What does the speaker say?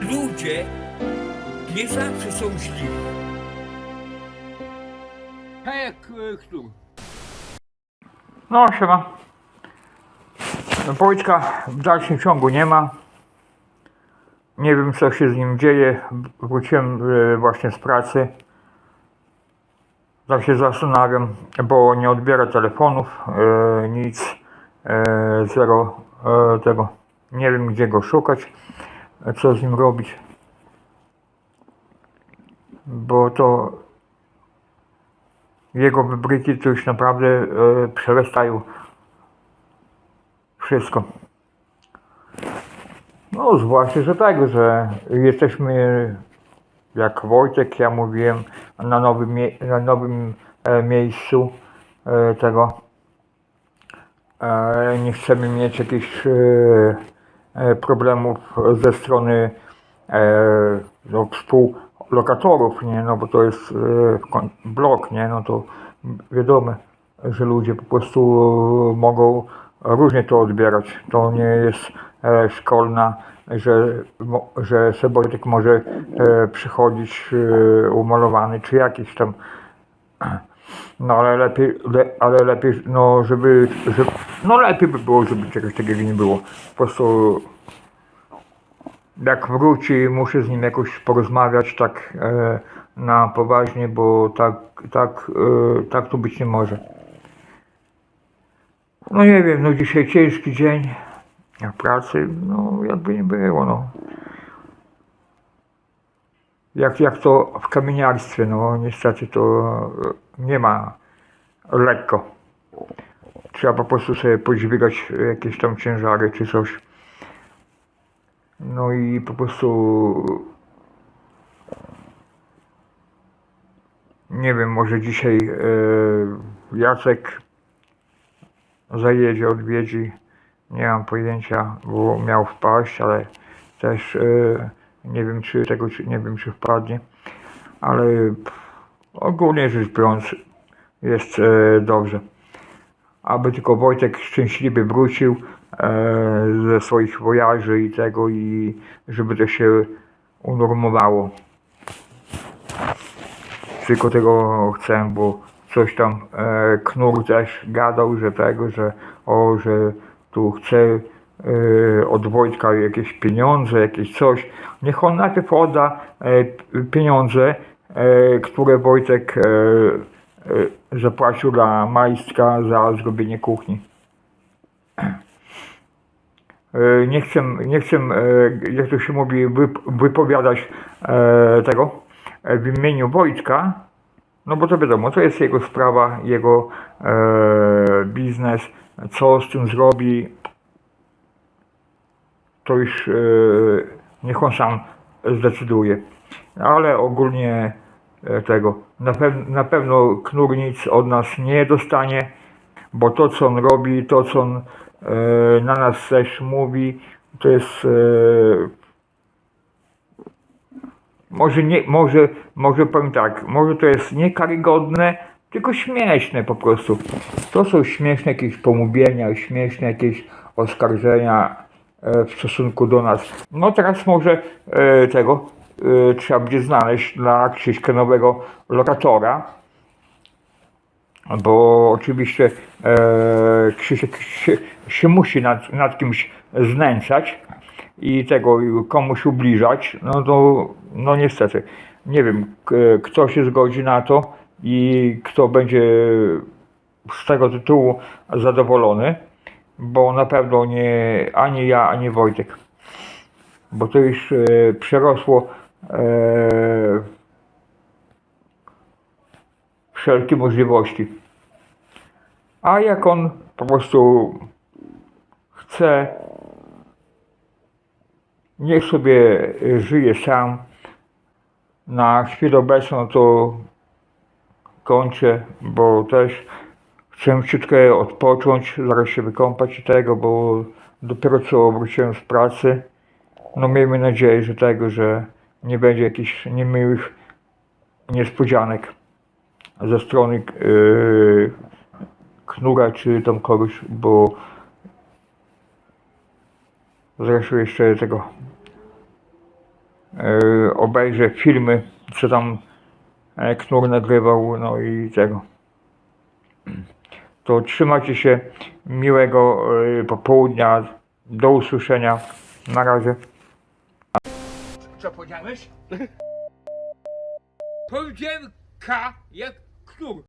ludzie nie zawsze są źli. Tak jak e, kto? No, siema. Wojtka w dalszym ciągu nie ma. Nie wiem, co się z nim dzieje. Wróciłem e, właśnie z pracy. Tak się zastanawiam, bo nie odbiera telefonów, e, nic, e, zero e, tego. Nie wiem, gdzie go szukać, co z nim robić. Bo to jego wybryki to już naprawdę e, przerastają wszystko. No, zwłaszcza, że tego, że jesteśmy jak Wojtek, ja mówiłem, na nowym, na nowym e, miejscu e, tego. E, nie chcemy mieć jakichś e, problemów ze strony e, no, współlokatorów, nie, no bo to jest e, blok, nie, no to wiadomo, że ludzie po prostu e, mogą różnie to odbierać. To nie jest e, szkolna, że, że Seborytek może e, przychodzić e, umalowany, czy jakiś tam no ale lepiej, le, ale lepiej, no żeby, żeby, no lepiej by było, żeby czegoś takiego nie było. Po prostu jak wróci, muszę z nim jakoś porozmawiać tak e, na poważnie, bo tak, tak, e, tak tu być nie może. No nie wiem, no dzisiaj ciężki dzień w pracy, no jakby nie było, no. Jak, jak to w kamieniarstwie, no niestety to e, nie ma lekko. Trzeba po prostu sobie podźwigać jakieś tam ciężary czy coś. No i po prostu nie wiem, może dzisiaj e, Jacek zajedzie, odwiedzi. Nie mam pojęcia, bo miał wpaść, ale też e, nie wiem czy czy, nie wiem czy wpadnie. Ale ogólnie rzecz biorąc jest e, dobrze. Aby tylko Wojtek szczęśliwie wrócił e, ze swoich wojaży i tego i żeby to się unormowało. Tylko tego chcę, bo coś tam e, Knur też gadał, że tego, że o, że tu chce e, od Wojtka jakieś pieniądze, jakieś coś. Niech on najpierw odda e, pieniądze, e, które Wojtek e, zapłacił dla majstra za zrobienie kuchni. Nie chcę, nie chcę, jak to się mówi, wyp- wypowiadać tego w imieniu Wojtka, no bo to wiadomo, to jest jego sprawa, jego biznes, co z tym zrobi, to już e, niech on sam zdecyduje. Ale ogólnie e, tego, na, pew- na pewno Knur nic od nas nie dostanie, bo to co on robi, to co on e, na nas też mówi, to jest może nie, może, może powiem tak, może to jest niekarygodne, tylko śmieszne po prostu. To są śmieszne jakieś pomówienia, śmieszne jakieś oskarżenia w stosunku do nas. No teraz może e, tego e, trzeba będzie znaleźć dla Krzyśka nowego lokatora, bo oczywiście e, Krzysiek się, się musi nad, nad kimś znęcać i tego komuś ubliżać, no to no niestety nie wiem kto się zgodzi na to i kto będzie z tego tytułu zadowolony, bo na pewno nie ani ja, ani Wojtek, bo to już e, przerosło e, wszelkie możliwości. A jak on po prostu chce, niech sobie żyje sam. Na chwilę obecną to kończę, bo też chcę ciutkę odpocząć, zaraz się wykąpać i tego, bo dopiero co wróciłem z pracy. No miejmy nadzieję, że tego, że nie będzie jakichś niemiłych niespodzianek ze strony yy, Knura czy tam kogoś, bo zresztą jeszcze tego e, obejrzę filmy, co tam e, Knur nagrywał, no i tego. To trzymajcie się, miłego e, popołudnia, do usłyszenia, na razie. Co powiedziałeś? Powiedziałem K jak knur.